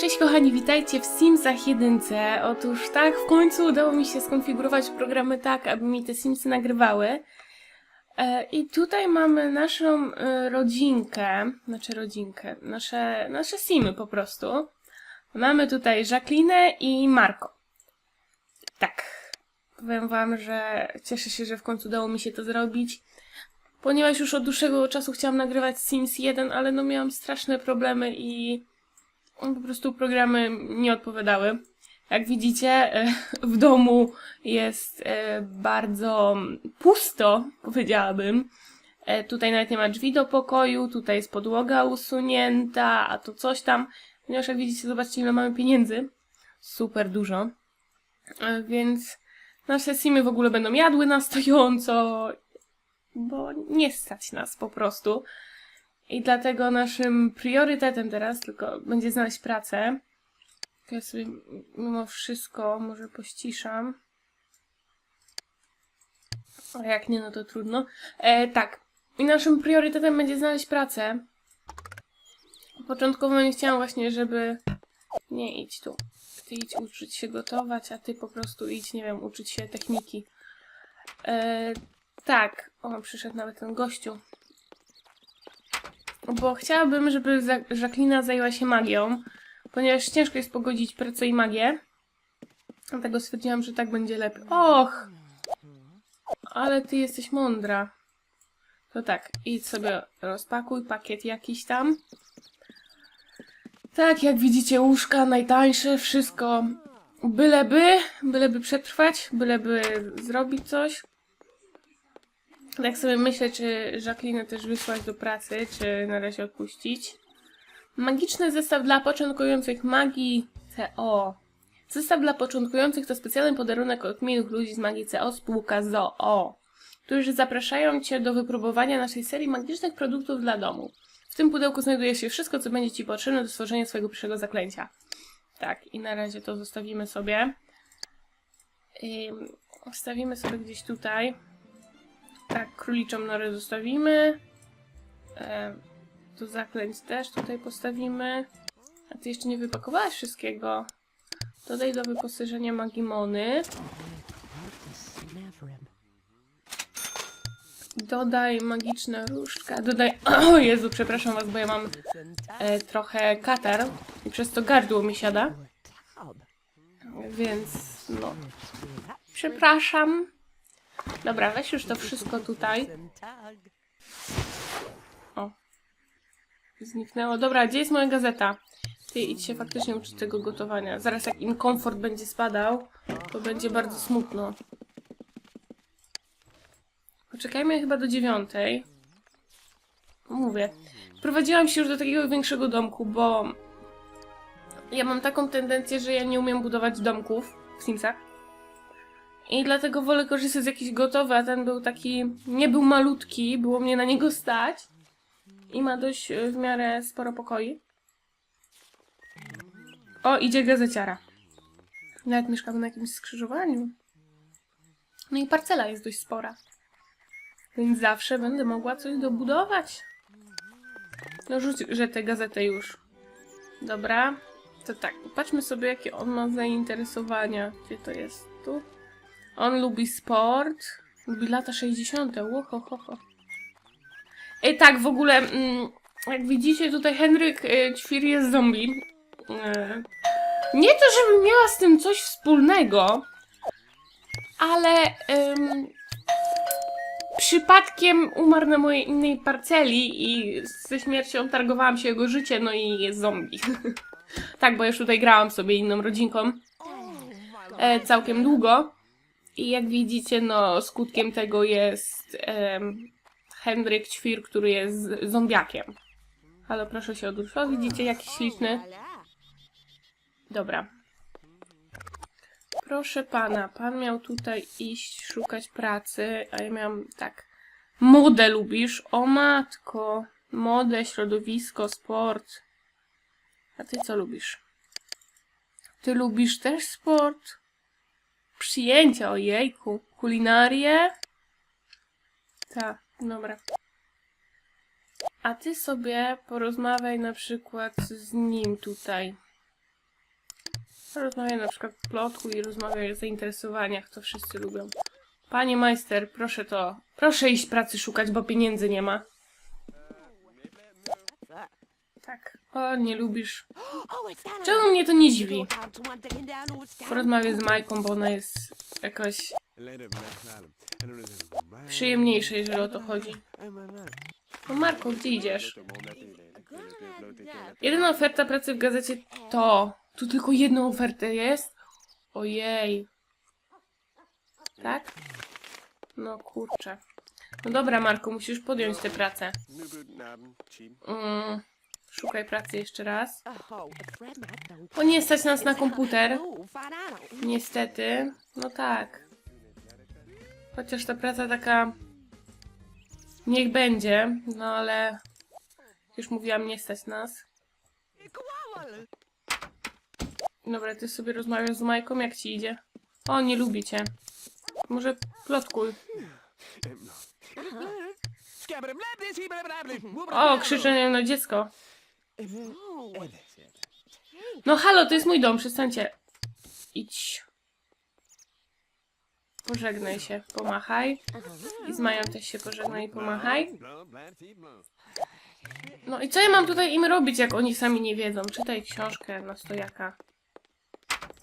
Cześć kochani, witajcie w Simsach 1. Otóż tak, w końcu udało mi się skonfigurować programy tak, aby mi te Simsy nagrywały. E, I tutaj mamy naszą e, rodzinkę, znaczy rodzinkę, nasze, nasze Simy po prostu. Mamy tutaj Jacqueline i Marko. Tak, powiem wam, że cieszę się, że w końcu udało mi się to zrobić. Ponieważ już od dłuższego czasu chciałam nagrywać Sims 1, ale no miałam straszne problemy i po prostu programy nie odpowiadały. Jak widzicie, e, w domu jest e, bardzo pusto, powiedziałabym. E, Tutaj nawet nie ma drzwi do pokoju, tutaj jest podłoga usunięta, a to coś tam. Ponieważ jak widzicie, zobaczcie ile mamy pieniędzy. Super dużo. Więc nasze simy w ogóle będą jadły na stojąco, bo nie stać nas po prostu. I dlatego naszym priorytetem teraz tylko będzie znaleźć pracę. Ja sobie mimo wszystko może pościszam. A jak nie, no to trudno. E, tak. I naszym priorytetem będzie znaleźć pracę. Początkowo nie chciałam właśnie, żeby... Nie idź tu. Ty idź uczyć się gotować, a ty po prostu idź, nie wiem, uczyć się techniki. E, tak. O, przyszedł nawet ten gościu. Bo chciałabym, żeby Jacqueline zajęła się magią, ponieważ ciężko jest pogodzić pracę i magię. Dlatego stwierdziłam, że tak będzie lepiej. Och! Ale ty jesteś mądra. To tak, idź sobie rozpakuj pakiet jakiś tam. Tak, jak widzicie, łóżka najtańsze, wszystko byleby, byleby przetrwać, byleby zrobić coś. Tak sobie myślę, czy Jacqueline też wysłać do pracy, czy na razie odpuścić. Magiczny zestaw dla początkujących magii CO. Zestaw dla początkujących to specjalny podarunek od miłych ludzi z magii CO spółka ZOO, którzy zapraszają Cię do wypróbowania naszej serii magicznych produktów dla domu. W tym pudełku znajduje się wszystko, co będzie Ci potrzebne do stworzenia swojego pierwszego zaklęcia. Tak, i na razie to zostawimy sobie. Ym, Wstawimy sobie gdzieś tutaj. Tak, króliczą norę zostawimy. E, tu zaklęć też tutaj postawimy. A ty jeszcze nie wypakowałaś wszystkiego. Dodaj do wyposażenia magimony. Dodaj magiczna różdżka. Dodaj. O Jezu, przepraszam was, bo ja mam e, trochę katar i przez to gardło mi siada. Więc no. Przepraszam. Dobra, weź już to wszystko tutaj. O. Zniknęło. Dobra, gdzie jest moja gazeta? Ty idź się faktycznie uczyć tego gotowania. Zaraz jak im komfort będzie spadał, to będzie bardzo smutno. Poczekajmy chyba do dziewiątej. Mówię. Wprowadziłam się już do takiego większego domku, bo ja mam taką tendencję, że ja nie umiem budować domków w Simsach. I dlatego wolę korzystać z jakichś gotowych, a ten był taki, nie był malutki, było mnie na niego stać. I ma dość e, w miarę sporo pokoi. O, idzie gazeciara. Nawet mieszkamy na jakimś skrzyżowaniu. No i parcela jest dość spora. Więc zawsze będę mogła coś dobudować. No rzuć, że tę gazetę już. Dobra. To tak, patrzmy sobie jakie on ma zainteresowania. Gdzie to jest? Tu? On lubi sport. Lubi lata 60. Łoho, ho, ho. Ej, tak, w ogóle, mm, jak widzicie, tutaj Henryk y, Ćwir jest zombie. Y, nie to, żebym miała z tym coś wspólnego, ale przypadkiem umarł na mojej innej parceli i ze śmiercią targowałam się jego życie, no i jest zombie. tak, bo już tutaj grałam sobie inną rodzinką e, całkiem długo. I jak widzicie, no skutkiem tego jest Henryk Ćwir, który jest zombiakiem. Ale proszę się odwrócić. O, widzicie, jaki śliczny. Dobra. Proszę pana, pan miał tutaj iść szukać pracy, a ja miałam tak. Modę lubisz? O matko. Modę, środowisko, sport. A ty co lubisz? Ty lubisz też sport? Przyjęcia, ojejku. Kulinarię? Tak, dobra. A ty sobie porozmawiaj na przykład z nim tutaj. Rozmawiaj na przykład o plotku i rozmawiaj o zainteresowaniach, to wszyscy lubią. Panie majster, proszę to. Proszę iść pracy szukać, bo pieniędzy nie ma. O, nie lubisz. Czemu mnie to nie dziwi? Porozmawiaj z Majką, bo ona jest jakoś przyjemniejsza, jeżeli o to chodzi. No Marko, gdzie idziesz? Jedyna oferta pracy w gazecie to. Tu tylko jedna oferta jest? Ojej. Tak? No kurczę. No dobra, Marko, musisz podjąć tę pracę. Mm, szukaj pracy jeszcze raz. O nie stać nas na komputer. Niestety. No tak. Chociaż ta praca taka. Niech będzie, no ale. Już mówiłam, nie stać nas. Dobra, ty sobie rozmawiasz z Majką, jak ci idzie? O, nie lubi cię. Może plotkuj. O, krzyczenie na dziecko. No halo, to jest mój dom, przestańcie. Idź. Pożegnaj się, pomachaj. I z Mają też się pożegnaj i pomachaj. No i co ja mam tutaj im robić, jak oni sami nie wiedzą? Czytaj książkę na stojaka.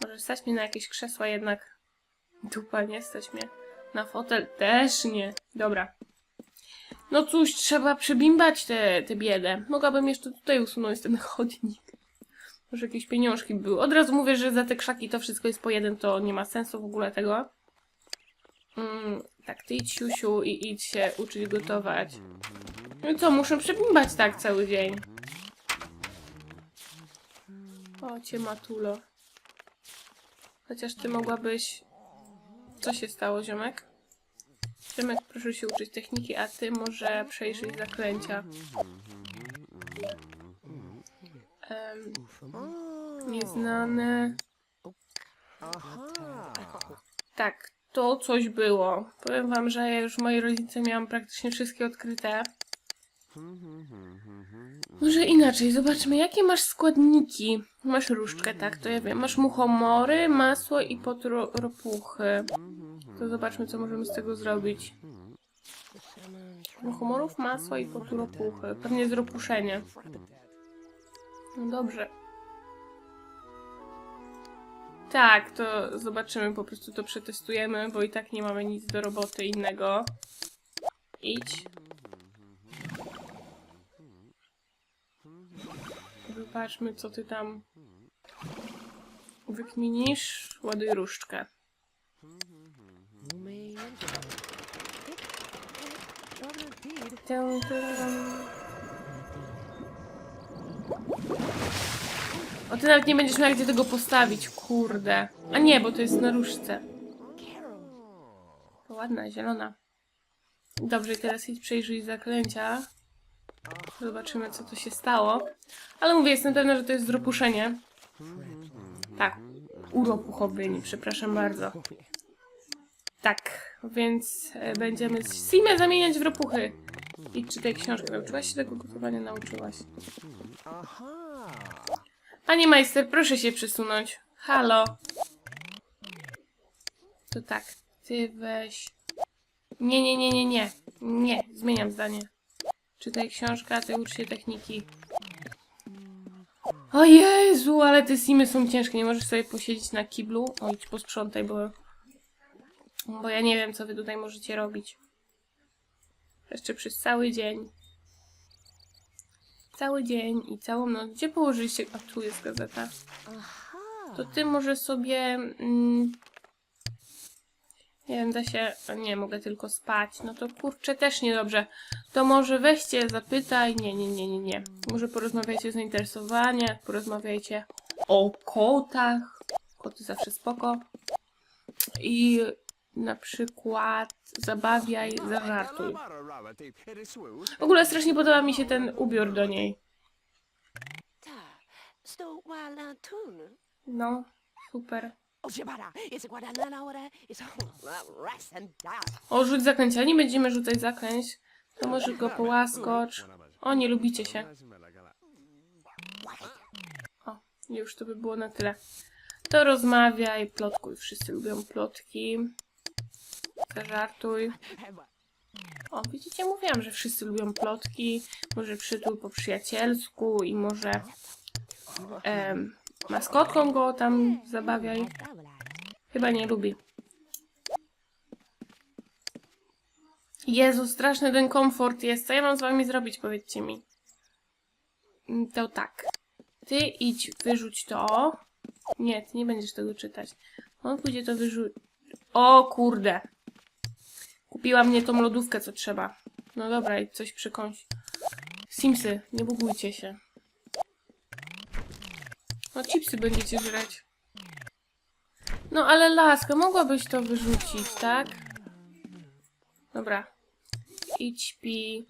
Może stać mnie na jakieś krzesła jednak. Dupa, nie stać mnie. Na fotel też nie. Dobra. No cóż, trzeba przebimbać tę te, biedę. Mogłabym jeszcze tutaj usunąć ten chodnik. Może jakieś pieniążki były. Od razu mówię, że za te krzaki to wszystko jest po jeden, to nie ma sensu w ogóle tego. Mm, tak, ty idź siusiu i idź się uczyć gotować. No co, muszę przebimbać tak cały dzień. O, cię matulo. Chociaż ty mogłabyś... Co się stało, ziomek? Ziomek, proszę się uczyć techniki, a ty może przejrzyj zaklęcia. Em, nieznane... Tak, to coś było. Powiem wam, że ja już moi rodzice miałam praktycznie wszystkie odkryte. Może inaczej, zobaczmy, jakie masz składniki. Masz różdżkę, tak, to ja wiem. Masz muchomory, masło i potro ropuchy. To zobaczmy, co możemy z tego zrobić. Muchomorów, masła i potu ropuchy. Pewnie z ropuszenia. No dobrze. Tak, to zobaczymy, po prostu to przetestujemy, bo i tak nie mamy nic do roboty innego. Idź. Zobaczmy, co ty tam wykminisz. Ładuj różdżkę. O, ty nawet nie będziesz miał gdzie tego postawić, kurde. A nie, bo to jest na różdżce. To ładna, zielona. Dobrze, teraz idź przejrzyj zaklęcia. Zobaczymy, co tu się stało. Ale mówię, jestem pewna, że to jest zropuszenie. Tak. Uropuchowyni, przepraszam bardzo. Tak, więc e, będziemy Simę zamieniać w ropuchy. I czytaj książkę. Nauczyłaś się tego gotowania? Nauczyłaś. Panie majster, proszę się przesunąć. Halo. To tak, ty weź. Nie, nie, nie, nie, nie. Nie, zmieniam zdanie. Czytaj książkę, a ty ucz się techniki. O Jezu, ale te simy są ciężkie. Nie możesz sobie posiedzieć na kiblu. O, idź posprzątaj, bo... Bo ja nie wiem, co wy tutaj możecie robić. Jeszcze przez cały dzień. Cały dzień i całą noc. Gdzie położyliście... A tu jest gazeta. To ty może sobie... Mm, nie wiem, da się... Nie, mogę tylko spać. No to kurczę, też niedobrze. To może weźcie, zapytaj. Nie, nie, nie, nie, nie. Może porozmawiajcie o zainteresowaniach, porozmawiajcie o kotach. Koty zawsze spoko. I na przykład zabawiaj, zażartuj. W ogóle strasznie podoba mi się ten ubiór do niej. No, super. O, rzuć zaklęcia. Nie będziemy rzucać zaklęć. To może go połaskocz. O, nie lubicie się. O, już to by było na tyle. To rozmawiaj, plotkuj. Wszyscy lubią plotki. Zażartuj. O, widzicie, mówiłam, że wszyscy lubią plotki. Może przytul po przyjacielsku i może maskotką go tam zabawiaj. Chyba nie lubi. Jezu, straszny ten komfort jest. Co ja mam z wami zrobić, powiedzcie mi. Mm, To tak. Ty idź, wyrzuć to. Nie, ty nie będziesz tego czytać. On pójdzie to wyrzuć. O kurde. Kupiła mnie tą lodówkę, co trzeba. No dobra, i coś przykąś. Simsy, nie bugujcie się. No chipsy będziecie żreć. No ale laska, mogłabyś to wyrzucić, tak? Dobra. Idź śpi.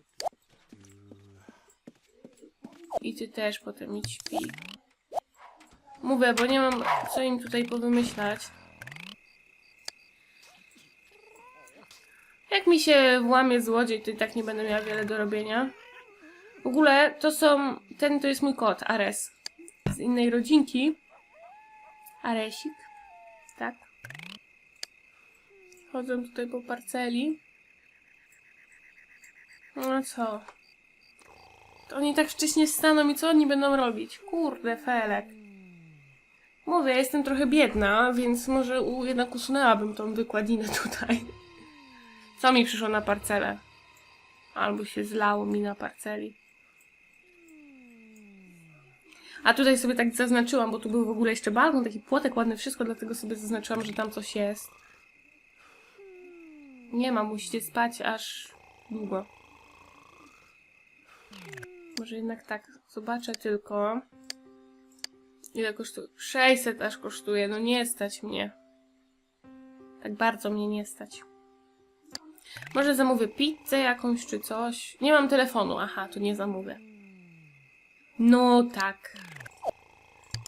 I ty też potem idź śpi. Mówię, bo nie mam co im tutaj powymyślać. Jak mi się włamie złodziej, to i tak nie będę miała wiele do robienia. W ogóle to są... Ten to jest mój kot, Ares. Z innej rodzinki. Aresik. Tak. Chodzą tutaj po parceli. No co? To oni tak wcześnie staną i co oni będą robić? Kurde, Felek. Mówię, ja jestem trochę biedna, więc może u, jednak usunęłabym tą wykładzinę tutaj. Co mi przyszło na parcelę? Albo się zlało mi na parceli. A tutaj sobie tak zaznaczyłam, bo tu był w ogóle jeszcze balkon, taki płotek ładny, wszystko, dlatego sobie zaznaczyłam, że tam coś jest. Nie ma, musicie spać aż długo. Może jednak tak, zobaczę tylko. Ile kosztuje? 600 aż kosztuje, no nie stać mnie. Tak bardzo mnie nie stać. Może zamówię pizzę jakąś czy coś. Nie mam telefonu, aha, to nie zamówię. No tak.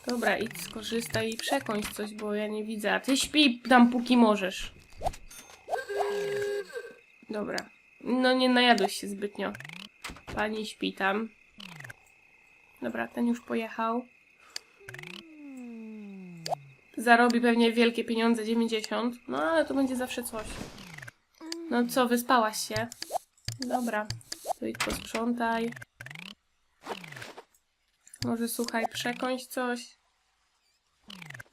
Dobra, idź skorzystaj i przekąś coś, bo ja nie widzę. A ty śpi tam póki możesz. Dobra. No nie najadłeś się zbytnio. Pani śpi tam. Dobra, ten już pojechał. Zarobi pewnie wielkie pieniądze, 90. No ale to będzie zawsze coś. No co, wyspałaś się? Dobra, to idź posprzątaj. Może słuchaj, przekąś coś.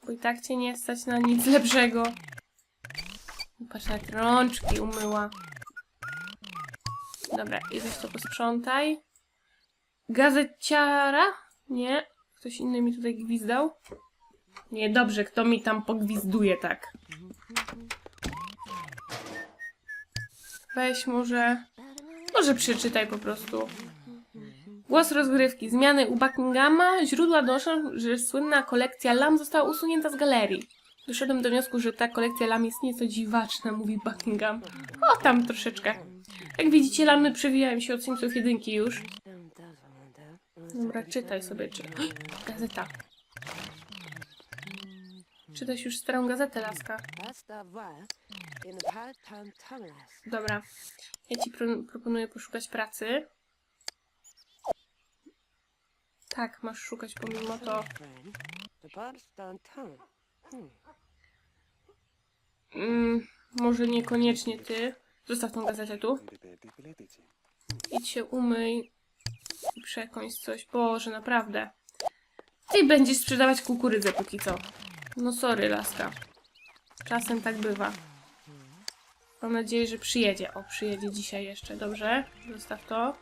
Bo i tak cię nie stać na nic lepszego. Patrz, jak rączki umyła. Dobra, i weź to posprzątaj. Gazeciara? Nie. Ktoś inny mi tutaj gwizdał? Nie, dobrze, kto mi tam pogwizduje tak. Weź może... Może przeczytaj po prostu. Głos rozgrywki. Zmiany u Buckinghama. Źródła donoszą, że słynna kolekcja lam została usunięta z galerii. Doszedłem do wniosku, że ta kolekcja lam jest nieco dziwaczna, mówi Buckingham. O, tam troszeczkę. Jak widzicie, lamy przewijają się od Simsów jedynki już. Dobra, czytaj sobie, czy... Gazeta. Czytasz już starą gazetę, laska. Dobra. Ja ci pro proponuję poszukać pracy. Tak, masz szukać pomimo to. Mm, może niekoniecznie ty. Zostaw tą gazetę tu. Idź się umyj i coś. Boże, naprawdę. Ty będziesz sprzedawać kukurydzę póki co. No sorry, laska. Czasem tak bywa. Mam nadzieję, że przyjedzie. O, przyjedzie dzisiaj jeszcze. Dobrze, zostaw to.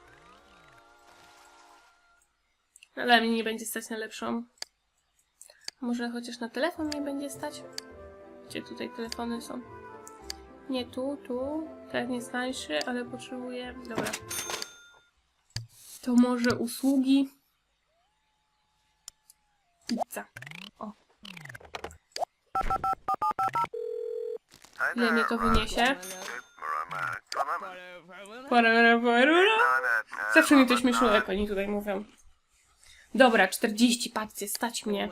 Ale mnie nie będzie stać na lepszą. Może chociaż na telefon nie będzie stać? Gdzie tutaj telefony są? Nie tu, tu. Tak nie tańszy, ale potrzebuję... Dobra. To może usługi? Pizza. Ile mnie to wyniesie? Zawsze mi to śmieszyło, jak oni tutaj mówią. Dobra, 40, patrzcie, stać mnie.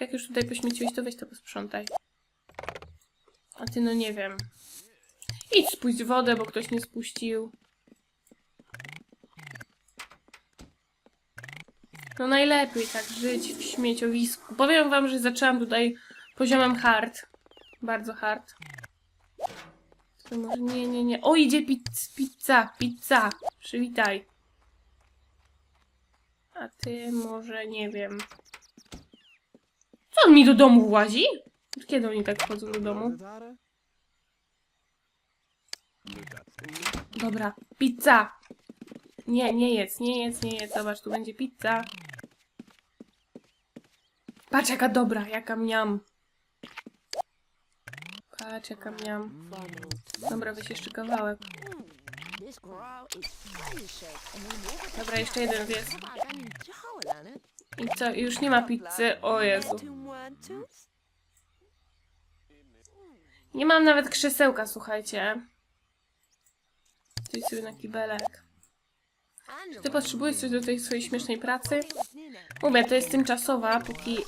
Jak już tutaj pośmieciłeś, to weź to posprzątaj. A ty no nie wiem. Idź spuść wodę, bo ktoś nie spuścił. No najlepiej tak żyć w śmieciowisku. Powiem wam, że zaczęłam tutaj poziomem hard. Bardzo hard. To może nie, nie, nie. O, idzie pizz, pizza, pizza. Przywitaj. A ty może, nie wiem. Co on mi do domu włazi? Kiedy oni tak wchodzą do domu? Dobra, pizza. Nie, nie jedz, nie jedz, nie jedz. Zobacz, tu będzie pizza. Patrz jaka dobra, jaka miam. Patrz jaka miam. Dobra, weź jeszcze kawałek. Dobra, jeszcze jeden zjedz. I co, już nie ma pizzy? O Jezu. Nie mam nawet krzesełka, słuchajcie. Coś sobie na kibelek. Czy ty potrzebujesz coś do tej swojej śmiesznej pracy? Mówię, to jest tymczasowa, póki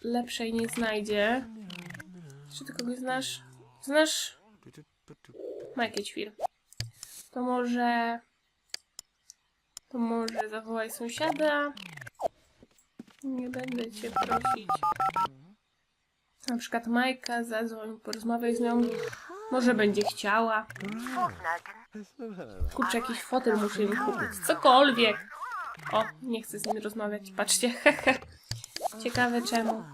lepszej nie znajdzie. Czy ty kogoś znasz? Znasz? Majkę Ćwir. To może... To może zawołaj sąsiada. Nie będę cię prosić. Na przykład Majka, zadzwoń, porozmawiaj z nią. Może będzie chciała. Kurczę, jakiś fotel muszę im kupić. Cokolwiek. O, nie chcę z nim rozmawiać. Patrzcie. Ciekawe czemu.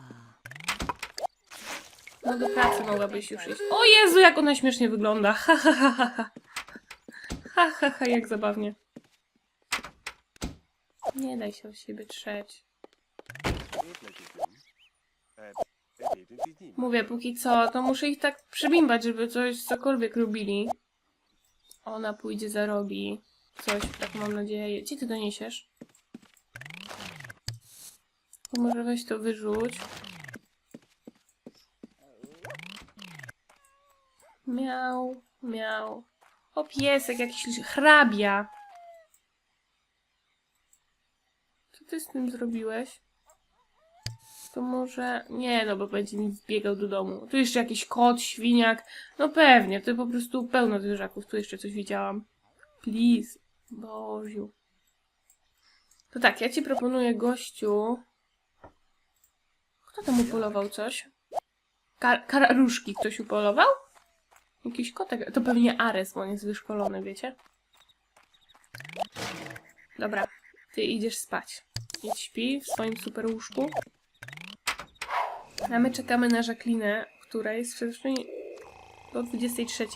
No do pracy mogłabyś już iść. O Jezu, jak ona śmiesznie wygląda. Ha, ha, ha, ha. Ha, ha, ha, jak zabawnie. Nie daj się o siebie trzeć. Mówię, póki co, to muszę ich tak przybimbać, żeby coś, cokolwiek robili. Ona pójdzie, zarobi. Coś, tak mam nadzieję. Gdzie ty doniesiesz? To może weź to wyrzuć. Miał, miał. O, piesek, jakiś hrabia. Co ty z tym zrobiłeś? To może... Nie, no bo będzie mi wbiegał do domu. Tu jeszcze jakiś kot, świniak. No pewnie, to po prostu pełno zwierzaków. Tu jeszcze coś widziałam. Please. Boziu. To tak, ja ci proponuję gościu... Kto tam upolował coś? Kar kararuszki ktoś upolował? Jakiś kotek. To pewnie Ares, bo on jest wyszkolony, wiecie? Dobra, ty idziesz spać. Idź śpi w swoim super łóżku. A my czekamy na Jacqueline, która jest przede do 23.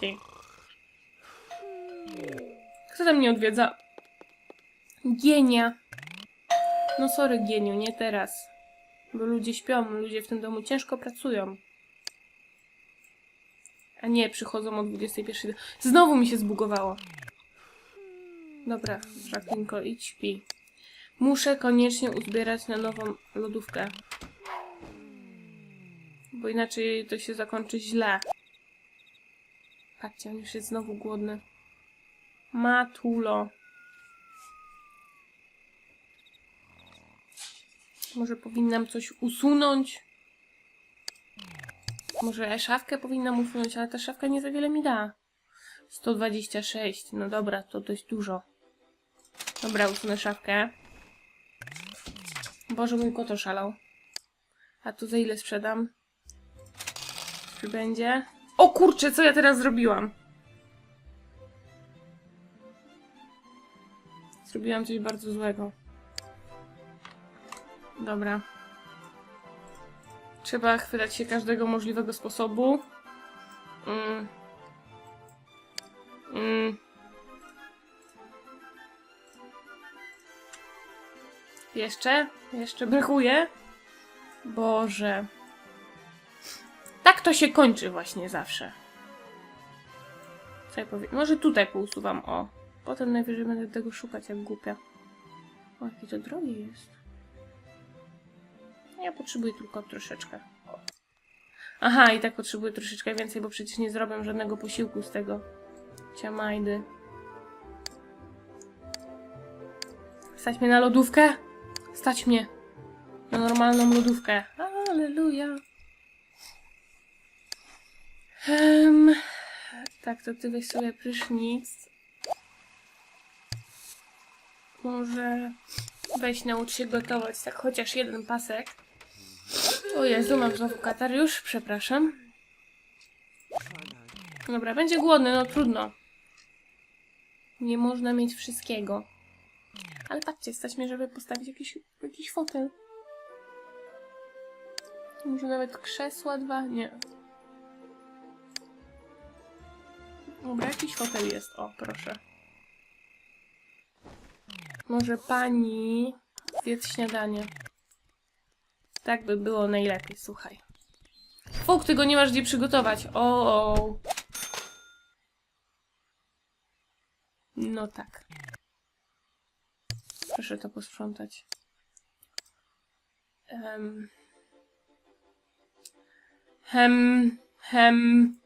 Kto tam mnie odwiedza? Gienia. No sorry, Gieniu, nie teraz. Bo ludzie śpią, ludzie w tym domu ciężko pracują. A nie, przychodzą o 21. Znowu mi się zbugowało. Dobra, Jacquelinko, idź śpi. Muszę koniecznie uzbierać na nową lodówkę. Bo inaczej to się zakończy źle. Patrzcie, on już jest znowu głodny. Matulo. Może powinnam coś usunąć? Może szafkę powinnam usunąć, ale ta szafka nie za wiele mi da. 126. No dobra, to dość dużo. Dobra, usunę szafkę. Boże, mój kot oszalał. A tu za ile sprzedam? Będzie? O kurczę, co ja teraz zrobiłam? Zrobiłam coś bardzo złego. Dobra. Trzeba chwytać się każdego możliwego sposobu. Mm. Mm. Jeszcze? Jeszcze brakuje? Boże. To się kończy właśnie zawsze. Co ja powiem? Może tutaj pousuwam, o. Potem najwyżej będę tego szukać jak głupia. O, jakie to drogie jest. Ja potrzebuję tylko troszeczkę. Aha, i tak potrzebuję troszeczkę więcej, bo przecież nie zrobię żadnego posiłku z tego. Ciamajdy. Stać mnie na lodówkę? Stać mnie na normalną lodówkę. Aleluja. Um, tak, to ty weź sobie prysznic. Może Weź naucz się gotować, tak chociaż jeden pasek. O Jezu, mam znowu katar już, przepraszam. Dobra, będzie głodny, no trudno. Nie można mieć wszystkiego. Ale patrzcie, stać mnie, żeby postawić jakiś, jakiś fotel. Może nawet krzesła dwa? Nie. Dobra, jakiś fotel jest. O, proszę. Może pani zjedz śniadanie. Tak by było najlepiej, słuchaj. Fuk, ty go nie masz gdzie przygotować. O, o. No tak. Proszę to posprzątać. Um. Hem, hem.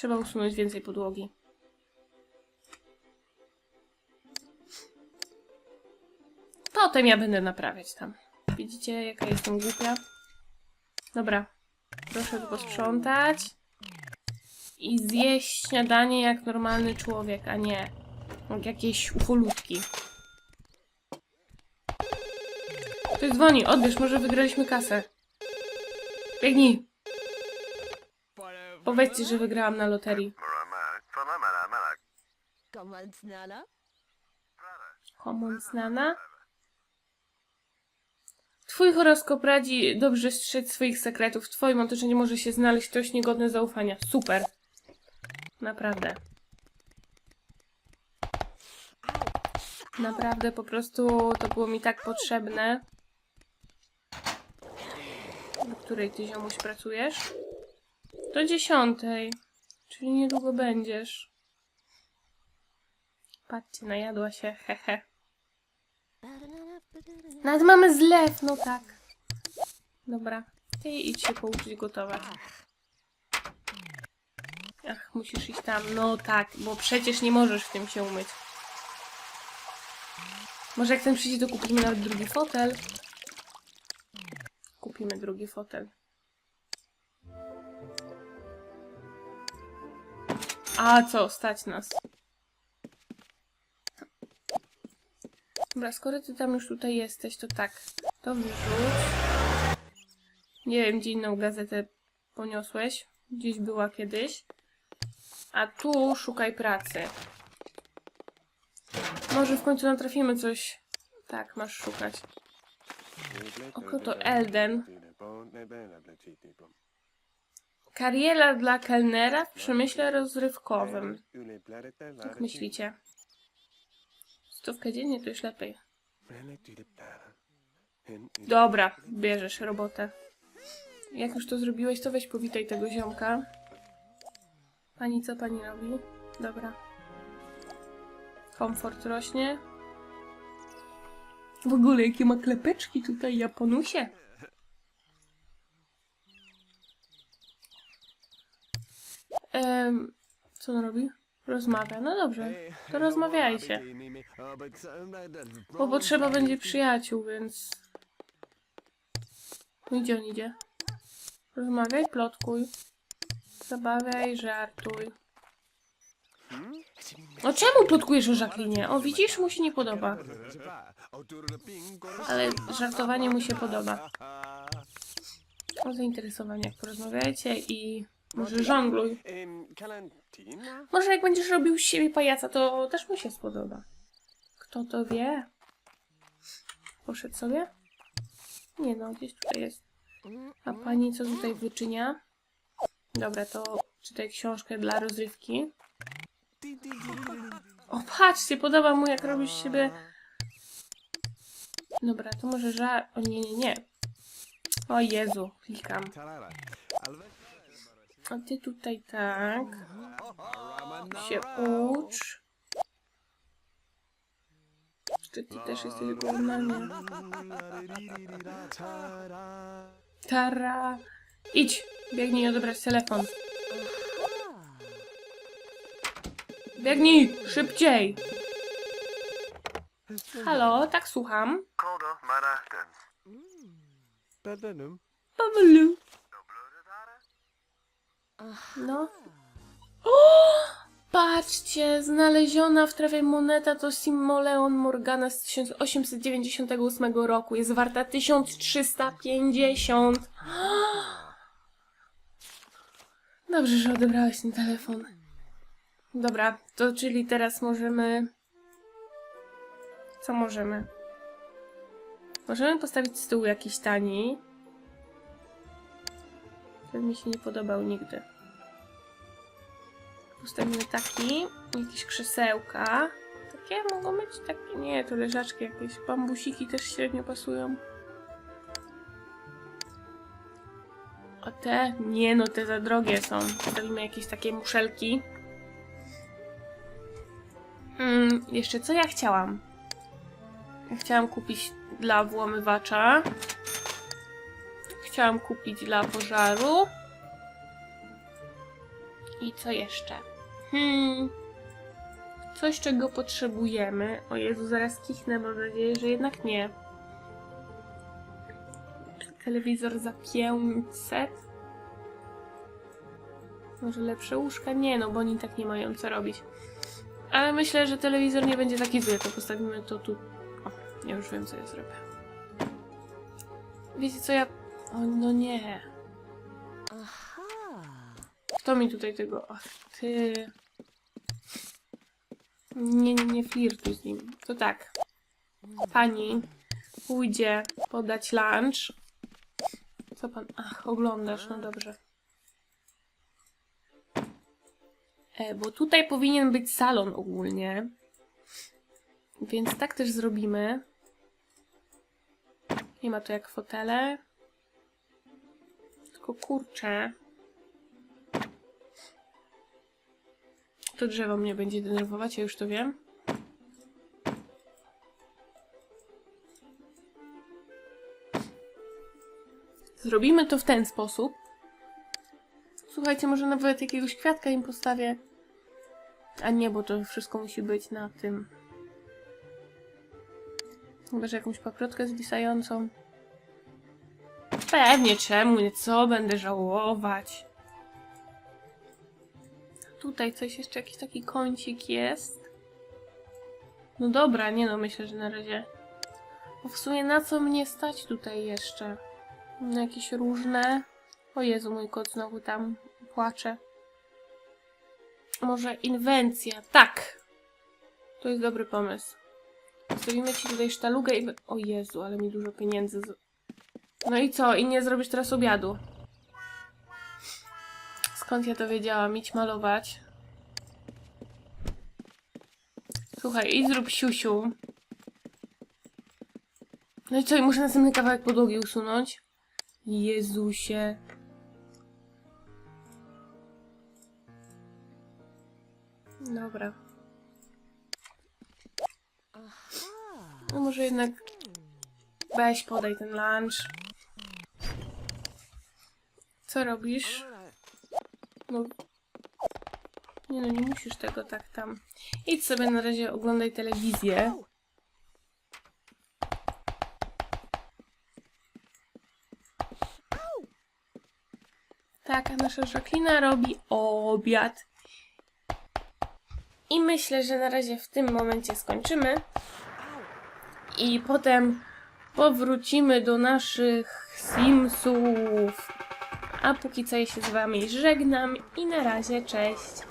Trzeba usunąć więcej podłogi. Potem ja będę naprawiać tam. Widzicie, jaka jestem głupia? Dobra. Proszę to posprzątać. I zjeść śniadanie jak normalny człowiek, a nie jak jakieś ufolutki. Ktoś dzwoni, odbierz, może wygraliśmy kasę. Biegnij. Powiedzcie, że wygrałam na loterii. Comment Nana? Common znana. Twój horoskop radzi dobrze strzec swoich sekretów. W twoim otoczeniu może się znaleźć ktoś niegodny zaufania. Super. Naprawdę. Naprawdę po prostu to było mi tak potrzebne. Do której ty ziomuś pracujesz? Do dziesiątej. Czyli niedługo będziesz. Patrzcie, najadła się, hehe. Nawet mamy zlew, no tak. Dobra. Ty idź się pouczyć gotować. Ach, musisz iść tam. No tak, bo przecież nie możesz w tym się umyć. Może jak ten przyjdzie, to kupimy nawet drugi fotel. Kupimy drugi fotel. A co, stać nas. Dobra, skoro ty tam już tutaj jesteś, to tak. To wyrzuć. Nie wiem, gdzie inną gazetę poniosłeś. Gdzieś była kiedyś. A tu szukaj pracy. Może w końcu natrafimy coś. Tak, masz szukać. O, kto to Elden? Kariera dla kelnera w przemyśle rozrywkowym. Jak myślicie? Stówkę dziennie to już lepiej. Dobra, bierzesz robotę. Jak już to zrobiłeś, to weź powitaj tego ziomka. Pani co pani robi? Dobra. Komfort rośnie. W ogóle jakie ma klepeczki tutaj, Japonusie. Em, co on robi? Rozmawia. No dobrze, to rozmawiajcie. Bo potrzeba będzie przyjaciół, więc... Gdzie on idzie? Rozmawiaj, plotkuj. Zabawiaj, żartuj. O czemu plotkujesz o Jacqueline? O widzisz, mu się nie podoba. Ale żartowanie mu się podoba. O zainteresowanie, jak porozmawiajcie i może żongluj. Może jak będziesz robił z siebie pajaca, to też mu się spodoba. Kto to wie? Poszedł sobie? Nie no, gdzieś tutaj jest. A pani co tutaj wyczynia? Dobra, to czytaj książkę dla rozrywki. O, patrzcie, podoba mu jak robisz siebie... Dobra, to może żar... O nie, nie, nie. O Jezu, klikam. A ty tutaj tak. Się ucz. Czy ty też jesteś? Nie. Tara. Idź, biegnij odebrać telefon. Biegnij, szybciej. Halo, tak słucham. Pawlu. No. O! Patrzcie, znaleziona w trawie moneta to Simoleon Morgana z 1898 roku. Jest warta 1350. Dobrze, że odebrałeś ten telefon. Dobra, to czyli teraz możemy... Co możemy? Możemy postawić stół jakiś tani. Ten mi się nie podobał nigdy. Postawimy taki, jakieś krzesełka. Takie mogą być takie, nie, to leżaczki jakieś. Bambusiki też średnio pasują. A te? Nie no, te za drogie są. Postawimy jakieś takie muszelki. Hmm, jeszcze co ja chciałam? Chciałam kupić dla włamywacza. Chciałam kupić dla pożaru. I co jeszcze? Hmm. Coś, czego potrzebujemy. O Jezu, zaraz kichnę, mam nadzieję, że jednak nie. Telewizor za 500. Może lepsze łóżka? Nie, no bo oni tak nie mają co robić. Ale myślę, że telewizor nie będzie taki zły, to postawimy to tu. O, ja już wiem, co ja zrobię. Wiecie co ja... O, no nie. Kto mi tutaj tego... Ach, ty... Nie, nie, nie flirtuj z nim. To tak. Pani pójdzie podać lunch. Co pan... Ach, oglądasz, no dobrze. E, bo tutaj powinien być salon ogólnie. Więc tak też zrobimy. Nie ma to jak fotele. Tylko kurczę. To drzewo mnie będzie denerwować, ja już to wiem. Zrobimy to w ten sposób. Słuchajcie, może nawet jakiegoś kwiatka im postawię. A nie, bo to wszystko musi być na tym. Chyba, że jakąś paprotkę zwisającą. Pewnie, czemu? Co będę żałować? Tutaj coś jeszcze, jakiś taki kącik jest. No dobra, nie no, myślę, że na razie. Bo w sumie na co mnie stać tutaj jeszcze? Na jakieś różne. O Jezu, mój kot znowu tam płacze. Może inwencja. Tak! To jest dobry pomysł. Zostawimy ci tutaj sztalugę i... O Jezu, ale mi dużo pieniędzy. Z... No i co? I nie zrobisz teraz obiadu. Skąd ja to wiedziałam? Idź malować. Słuchaj, idź zrób siusiu. No i co? I muszę następny kawałek podłogi usunąć? Jezusie. Dobra. No może jednak weź podaj ten lunch. Co robisz? No. Nie no, nie musisz tego tak tam. Idź sobie na razie oglądaj telewizję. Tak, a nasza Jacqueline robi obiad. I myślę, że na razie w tym momencie skończymy. I potem powrócimy do naszych Simsów. A póki co ja się z wami żegnam i na razie cześć.